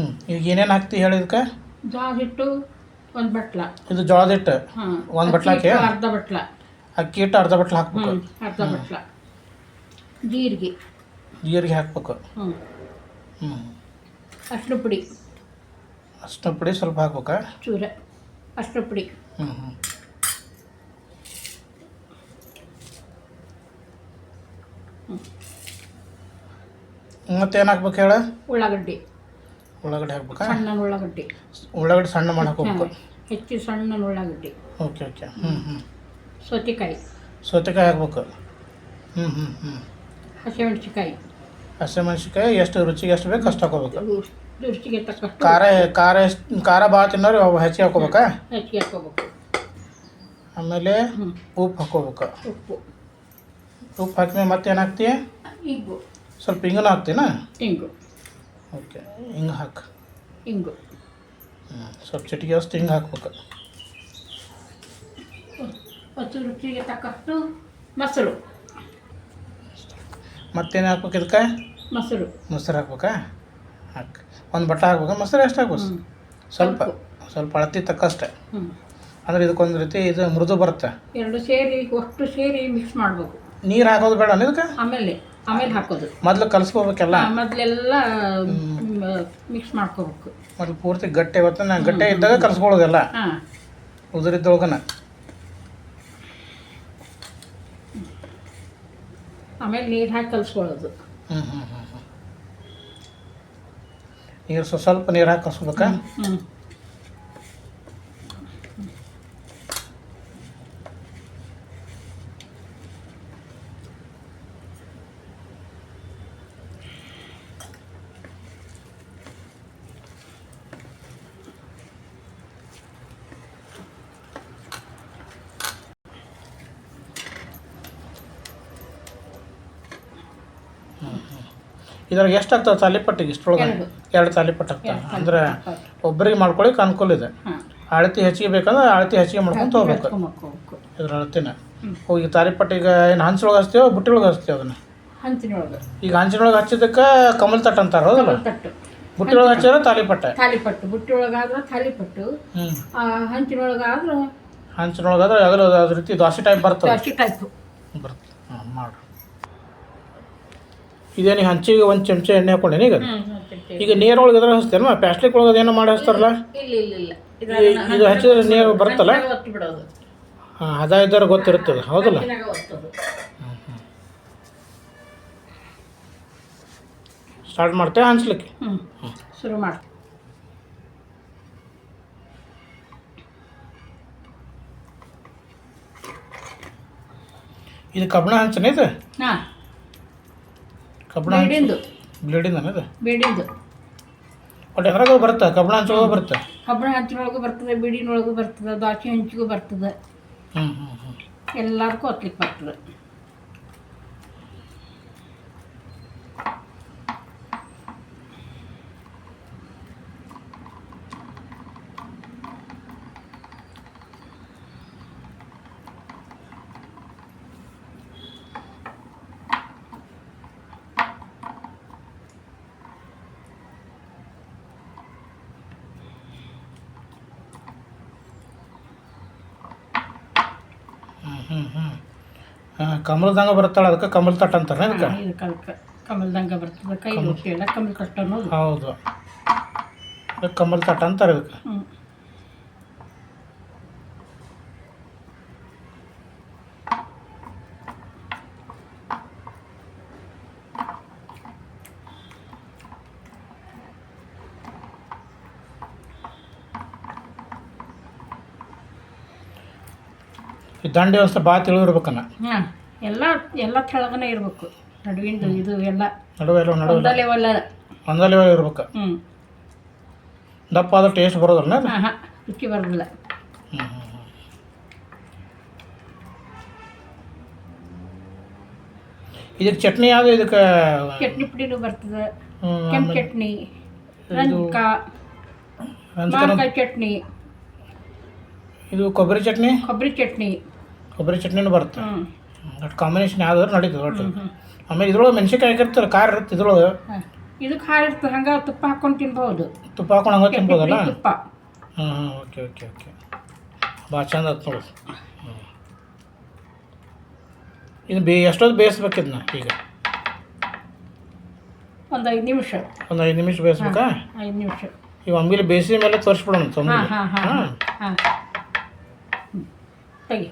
ಹ್ಞೂ ಈಗ ಏನೇನು ಹಾಕ್ತಿ ಹೇಳಿದ್ಕೆ ಜೋಳ ಹಿಟ್ಟು ಒಂದು ಬಟ್ಲ. ಇದು ಜೋಳದ ಹಿಟ್ಟು? ಹಾಂ. ಒಂದ್ ಬಟ್ಲ ಹಾಕಿ? ಅರ್ಧ ಬಟ್ಲ. ಅಕ್ಕಿ ಹಿಟ್ಟು ಅರ್ಧ ಬಟ್ಲು ಹಾಕ್ಬೇಕು. ಅರ್ಧ ಬಟ್ಲ. ಜೀರಿಗೆ. ಜೀರಿಗೆ ಹಾಕ್ಬೇಕು. ಹ್ಞೂ ಹ್ಞೂ ಅಷ್ಟು ಪುಡಿ. ಅಷ್ಟು ಪುಡಿ ಸ್ವಲ್ಪ ಹಾಕ್ಬೇಕಾ? ಚೂರ. ಅಷ್ಟು ಪುಡಿ. ಹ್ಞೂ ಹ್ಞೂ ಮತ್ತೇನು ಹಾಕ್ಬೇಕು ಹೇಳ? ಉಳ್ಳಾಗಡ್ಡಿ. ಉಳ್ಳಾಗಡ್ಡಿ ಹಾಕ್ಬೇಕಾ? ಸಣ್ಣ ಉಳ್ಳಾಗಡ್ಡಿ. ಉಳ್ಳಾಗಡ್ಡಿ ಸಣ್ಣ ಮಾಡಿ ಹಾಕೋಬೇಕು ಹೆಚ್ಚು ಸಣ್ಣ ಉಳ್ಳಾಗಡ್ಡಿ. Okay okay. ಹ್ಞೂ ಹ್ಞೂ ಸೌತೆಕಾಯಿ. ಸೌತೆಕಾಯಿ ಹಾಕ್ಬೇಕು. ಹ್ಞೂ ಹ್ಞೂ ಹ್ಞೂ ಹಸಿಮೆಣಸಿಕಾಯಿ ಹಸಿಮೆಣಸಿಕಾಯಿ ಎಷ್ಟು ರುಚಿಗೆ ಎಷ್ಟು ಬೇಕು ಅಷ್ಟು ಹಾಕೋಬೇಕು ರುಚಿಗೆ ಖಾರ ಖಾರ ಎಷ್ಟು ಖಾರ ಭಾಳ ತಿನ್ನೋರು ಹೆಚ್ಚಿಗೆ ಹಾಕೋಬೇಕಾ ಹೆಚ್ಚಿಗೆ ಹಾಕೋಬೇಕು ಆಮೇಲೆ ಉಪ್ಪು ಹಾಕೋಬೇಕು ಉಪ್ಪು. ಉಪ್ಪು ಹಾಕಿದ್ಮೇಲೆ ಮತ್ತೆ ಏನಾಗ್ತೀಯ ಸ್ವಲ್ಪ ಹಿಂಗನ ಹಾಕ್ತೀನಾ? ಇಂಗು. ಓಕೆ ಹಿಂಗೆ ಹಾಕು. ಹಿಂಗು. ಹ್ಞೂ ಸ್ವಲ್ಪ ಚಿಟಿಗೆ ಅಷ್ಟು ಹಿಂಗೆ ಹಾಕ್ಬೇಕು. ಹಸು ರುಚಿಗೆ ತಕ್ಕಷ್ಟು ಮೊಸರು. ಮತ್ತೇನು ಹಾಕ್ಬೇಕು ಇದಕ್ಕೆ? ಮೊಸರು. ಮೊಸರು ಹಾಕ್ಬೇಕಾ? ಹಾಕಿ. ಒಂದು ಬಟ್ಟ ಹಾಕ್ಬೇಕಾ? ಮೊಸರು ಎಷ್ಟು ಹಾಕ್ಬೇಕು. ಸ್ವಲ್ಪ ಸ್ವಲ್ಪ ಅಳತಿ ತಕ್ಕಷ್ಟೆ. ಅಂದ್ರೆ ಇದಕ್ಕೊಂದು ರೀತಿ ಇದು ಮೃದು ಬರುತ್ತೆ. ಎರಡು ಸೇರಿ ಒಟ್ಟು ಸೇರಿ ಮಿಕ್ಸ್ ಮಾಡಬೇಕು. ನೀರು ಹಾಕೋದು ಬೇಡ ಇದಕ್ಕೆ? ಆಮೇಲೆ. ಆಮೇಲೆ ಹಾಕೋದು. ಮೊದಲು ಕಲಸ್ಕೋಬೇಕಲ್ಲ? ಮೊದಲೆಲ್ಲ ಮಿಕ್ಸ್ ಮಾಡ್ಕೋಬೇಕು. ಮೊದಲು ಪೂರ್ತಿ ಗಟ್ಟೆ ಇವತ್ತು ನಾನು ಗಟ್ಟೆ ಇದ್ದಾಗ ಕಲಸ್ಕೊಳ್ಳೋದಲ್ಲ? ಹಾಂ. ಉದುರಿದ್ದೊಳಗನ? ಆಮೇಲೆ ನೀರು ಹಾಕಿ ಕಲಿಸ್ಕೊಳ್ಳೋದು. ಹ್ಞೂ ಹ್ಞೂ ಹ್ಞೂ ಹ್ಞೂ ನೀರು ಸ್ವ- ಸ್ವಲ್ಪ ನೀರು ಹಾಕಿ ಕಲಿಸ್ಬೇಕಾ ಹ್ಞೂ ಇದ್ರಾಗ ಎಷ್ಟು ಆಗ್ತದೆ ತಾಲಿಪಟ್ಟಿಗೆ? ಇಷ್ಟೊಳಗೆ ಎರಡು. ತಾಲಿಪಟ್ಟು ಆಗ್ತವೆ ಅಂದರೆ. ಒಬ್ಬರಿಗೆ ಮಾಡ್ಕೊಳ್ಳಿಕ್ಕೆ ಅನುಕೂಲ ಇದೆ. ಅಳತಿ ಹೆಚ್ಚಿಗೆ ಬೇಕಂದ್ರೆ ಅಳತಿ ಹೆಚ್ಚಿಗೆ ಮಾಡ್ಕೊಂಡು ಹೋಗ್ಬೇಕು ಇದ್ರ ಅಳತಿನ. ಹೋಗಿ ತಾಲಿಪಟ್ಟಿಗೆ ಏನು ಹಂಚೊಳಗೆ ಹಚ್ತೇವೆ ಬುಟ್ಟಿಯೊಳಗೆ ಹಚ್ತೀವಿ ಅದನ್ನ? ಹಂಚಿನೊಳಗೆ. ಈಗ ಹಂಚಿನೊಳಗೆ ಹಚ್ಚಿದ್ದಕ್ಕೆ ಕಮಲ್ ತಟ್ ಅಂತಾರೆ ಹೌದಲ್ಲ? ಬುಟ್ಟಿ ಬುಟ್ಟಿಯೊಳಗೆ ಹಚ್ಚಿದ್ರೆ ತಾಲಿಪಟ್ಟೆ. ತಾಲಿಪಟ್ಟು. ಬುಟ್ಟಿ ಒಳಗಾದ್ರೆ ತಾಲಿಪಟ್ಟು ಹಂಚಿನೊಳಗಾದ್ರೆ ಹಂಚಿನೊಳಗಾದ್ರೆ ಅದ್ರ ಅದ್ರ ರೀತಿ ದೋಸೆ ಟೈಪ್ ಬರ್ತದೆ. ಬರ್ತದೆ. ಹಾಂ ಮಾಡು ಇದೇನು ಹಂಚಿಗೆ ಒಂದು ಚಮಚ ಎಣ್ಣೆ ಹಾಕೊಂಡೇನಿ ಈಗ. ಈಗ ನೀರೊಳಗೆ ಇದ್ರೆ ಹಚ್ತೇನ ಪ್ಲಾಸ್ಟಿಕ್ ಒಳಗೆ ಅದೇನೋ ಮಾಡಿ ಹಚ್ತಾರಲ್ಲ? ಇದು ಹಚ್ಚಿದ್ರೆ ನೀರು ಬಿಡೋದು ಹಾಂ ಅದ ಇದ್ದಾರೆ ಗೊತ್ತಿರುತ್ತದೆ. ಹೌದಲ್ಲ? ಸ್ಟಾರ್ಟ್ ಮಾಡ್ತೇವೆ ಹಂಚ್ಲಿಕ್ಕೆ? ಶುರು ಮಾಡಿ ಇದು ಕಬ್ಬಣ ಹಂಚನೇ ಇದು? ಹಾಂ. ಕಬ್ಬಣ ಬೇಡಿಂದು. ಬ್ಲೇಡಿಂದ ಇದು ಬೇಡಿಂದು. ಒಟ್ಟು ಹೊರಗೆ ಬರುತ್ತೆ? ಕಬ್ಬಣ ಹಂಚೊಳಗೆ ಬರುತ್ತೆ? ಕಬ್ಬಣ ಹಂಚಿನೊಳಗೂ ಬರ್ತದೆ ಬೀಡಿನೊಳಗೂ ಬರ್ತದೆ ದಾಚಿ ಹಂಚಿಗೂ ಬರ್ತದೆ. ಹ್ಞೂ ಹ್ಞೂ ಹ್ಞೂ ಎಲ್ಲದಕ್ಕೂ ಹತ್ಲಿಕ್ಕೆ ಬರ್ತದೆ. ಹ್ಞೂ ಹ್ಞೂ ಹಾಂ ಕಮಲದಂಗೆ ಬರುತ್ತಾಳೆ ಅದಕ್ಕೆ ಕಮಲ್ ತಟ್ ಅಂತಾರೆ ಅದಕ್ಕೆ ಹಾಂ, ಇದು ಕಲ್ಕ ಕಮಲ್ದಂಗೆ ಬರ್ತದೆ ಕೈ ಎಲ್ಲ ಕಮಲ್ ಕಟ್ಟ ಅನ್ನೋದು. ಹೌದು. ಅದಕ್ಕೆ ಕಮಲ್ ತಟ್ ಅಂತಾರೆ ಅದಕ್ಕೆ ಹ್ಞೂ ಈ ದಂಡ ವ್ಯವಸ್ಥೆ ಭಾಳ ತಿಳಿದಿರ್ಬೇಕನ್ನ ಹಾಂ ಎಲ್ಲ ಎಲ್ಲ ಕೆಳಗನೆ ಇರಬೇಕು. ನಡುವಿಂದು ಇದು ಎಲ್ಲ. ನಡುವೆ ಎಲ್ಲ ನಡುವೆ ಒಂದ ಲೆವೆಲ್ ಒಂದೇ ಲೆವೆಲ್ ಇರ್ಬೇಕು. ಹ್ಞೂ ದಪ್ಪ ಆದ್ರೆ ಟೇಸ್ಟ್ ಬರೋದ್ರನ್ನ? ಹಾಂ ಹಾಂ ರುಚಿ ಬರೋದಿಲ್ಲ. ಹ್ಞೂ ಇದಕ್ಕೆ ಚಟ್ನಿ ಯಾವುದು ಇದಕ್ಕೆ? ಚಟ್ನಿ ಪುಡಿನೂ ಬರ್ತದೆ. ಕೆಂಪು ಚಟ್ನಿ ರಂಜಕ ಮಾವಿನಕಾಯಿ ಚಟ್ನಿ. ಇದು ಕೊಬ್ಬರಿ ಚಟ್ನಿ? ಕೊಬ್ಬರಿ ಚಟ್ನಿ. ಕೊಬ್ಬರಿ ಚಟ್ನಿನೂ ಬರುತ್ತೆ. ಒಟ್ಟು ಕಾಂಬಿನೇಷನ್ ಯಾವ್ದಾದ್ರು ನಡೀತದೆ ಒಟ್ಟು. ಆಮೇಲೆ ಇದ್ರೊಳಗೆ ಮೆಣಸಿನ್ಕಾಯಿ ಹಾಕಿರ್ತಾರೆ ಖಾರ ಇರುತ್ತೆ ಇದ್ರೊಳಗೆ. ಇದು ಖಾರ ಇರ್ತದೆ ಹಂಗೆ ತುಪ್ಪ ಹಾಕೊಂಡು ತಿನ್ಬೋದು ತುಪ್ಪ ಹಾಕೊಂಡು ಹಂಗೆ ತಿನ್ಬೋದಲ್ಲ? ತುಪ್ಪ. ಹಾಂ ಹಾಂ ಓಕೆ ಓಕೆ ಓಕೆ. ಭಾಳ ಚಂದ ಆಯ್ತು ನೋಡು. ಇದು ಬೇ ಎಷ್ಟೊತ್ತು ಬೇಯಿಸ್ಬೇಕಿದ್ನ ಈಗ? ಒಂದು ಐದು ನಿಮಿಷ. ಒಂದು ಐದು ನಿಮಿಷ ಬೇಯಿಸ್ಬೇಕಾ? ಐದು ನಿಮಿಷ. ಈಗ ಅಂಬಿಲಿ ಬೇಯಿಸಿದ ಮೇಲೆ ತೋರಿಸ್ಬಿಡೋಣ ಹಾಂ ಹಾಂ ಹಾಂ ಹಾಂ. ಹಾಂ. ತೆಗಿ.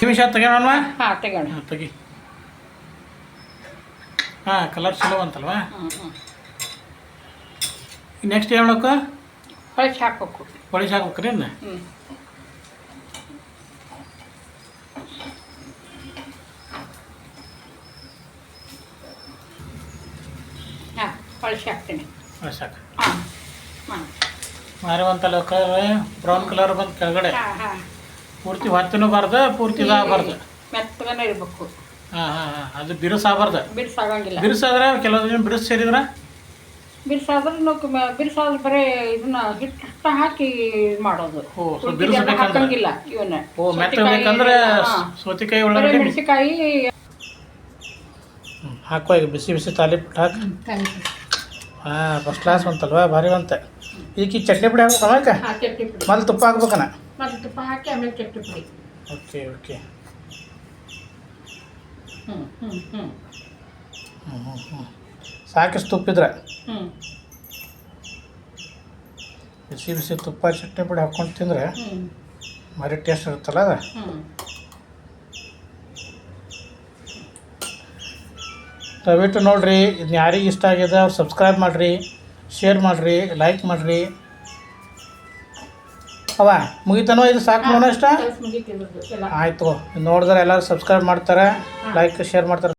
ನಿಮಿಷ ತೆಗೋಣ ಹಾಂ ತೆಗೋಣ ಹಾಂ ತೆಗಿ. ಹಾಂ ಕಲರ್ ಚಲೋ ಅಂತಲ್ವಾ? ನೆಕ್ಸ್ಟ್ ಏನು ಮಾಡೋಕೆ ಹೊಳಿಸಿ ಹಾಕ್ಬೇಕು ಹೊಳಿಸಿ ಹಾಕ್ಬೇಕ್ರಿ ಇನ್ನು? ಹ್ಞೂ ಹಾಂ ಹೊಳಚಿ ಹಾಕ್ತೀನಿ ಹೊಳಿಸಿ ಹಾಕಿ ಹಾಂ ಮಾರಿ ಬಂತಲ್ಲ ಕಲರ್ ಬ್ರೌನ್ ಕಲರ್ ಬಂದು ಕೆಳಗಡೆ. ಹಾಂ ಹಾಂ. ಪೂರ್ತಿ ಹೊತ್ತನೂ ಬಾರ್ದ ಪೂರ್ತಿ ಇದಾಗಬಾರ್ದು. ಮೆತ್ತಗನೆ ಇರಬೇಕು. ಹಾಂ ಹಾಂ ಹಾಂ ಅದು ಬಿರುಸಾಗಬಾರ್ದು. ಬಿರ್ಸಾಗಂಗಿಲ್ಲ. ಬಿರುಸಾದ್ರೆ ಕೆಲವು ದಿನ ಬಿರುಸು ಸೇರಿದ್ರೆ? ಬಿರ್ಸಾದ್ರೆ ನಾವು ಬಿರ್ಸಾದ್ರೆ ಬರೀ ಇದನ್ನ ಹಿಟ್ಟು ಹಿಟ್ಟು ಹಾಕಿ ಮಾಡೋದು. ಓ, ಬಿರ್ಸು ಬೇಕಂದ್ರೆ? ಹಾಕಂಗಿಲ್ಲ ಇವನ್ನ. ಓ ಮೆತ್ತ ಬೇಕಂದ್ರೆ ಹಾ. ಸೌತೆಕಾಯಿ ಬರೀ ಒಳಗಡೆ ಮೆಣಸಿಕಾಯಿ ಹಾಕುವ ಈಗ ಬಿಸಿ ಬಿಸಿ ತಾಲಿಪಟ್ಟು ಹಾಕಿ. ಹಾಂ ಫಸ್ಟ್ ಕ್ಲಾಸ್ ಬಂತಲ್ವಾ ಭಾರಿ ಬಂತೆ. ಈಗ ಚಟ್ನಿ ಪುಡಿ ಹಾಕ್ಬೇಕು ಚಟ್ನಿ ಮೊದಲು ತುಪ್ಪ ಹಾಕ್ಬೇಕನ? ಮತ್ತೆ ತುಪ್ಪ ಹಾಕಿ ಆಮೇಲೆ ಕೆಟ್ಟು ಪುಡಿ ಓಕೆ ಓಕೆ ಹ್ಞೂ ಹ್ಞೂ ಹ್ಞೂ ಹ್ಞೂ ಹ್ಞೂ ಹ್ಞೂ ಸಾಕಿಷ್ಟು ತುಪ್ಪಿದ್ರೆ ಹ್ಞೂ ಬಿಸಿ ಬಿಸಿ ತುಪ್ಪ ಚಟ್ನಿ ಪುಡಿ ಹಾಕ್ಕೊಂಡು ತಿಂದರೆ ಮರಿ ಟೇಸ್ಟ್ ಇರುತ್ತಲ್ಲ ಅದು? ದಯವಿಟ್ಟು ನೋಡಿರಿ ಇದನ್ನ ಯಾರಿಗೆ ಇಷ್ಟ ಆಗಿದೆ ಅವ್ರು ಸಬ್ಸ್ಕ್ರೈಬ್ ಮಾಡಿರಿ ಶೇರ್ ಮಾಡಿರಿ ಲೈಕ್ ಮಾಡಿರಿ. ಅವ? ಮುಗಿತಾನೋ? ಇದು ಸಾಕು ನೋಡೋ ಆಯ್ತು. ನೋಡಿದ್ರೆ ಎಲ್ಲರೂ ಸಬ್ಸ್ಕ್ರೈಬ್ ಮಾಡ್ತಾರೆ ಲೈಕ್ ಶೇರ್ ಮಾಡ್ತಾರೆ.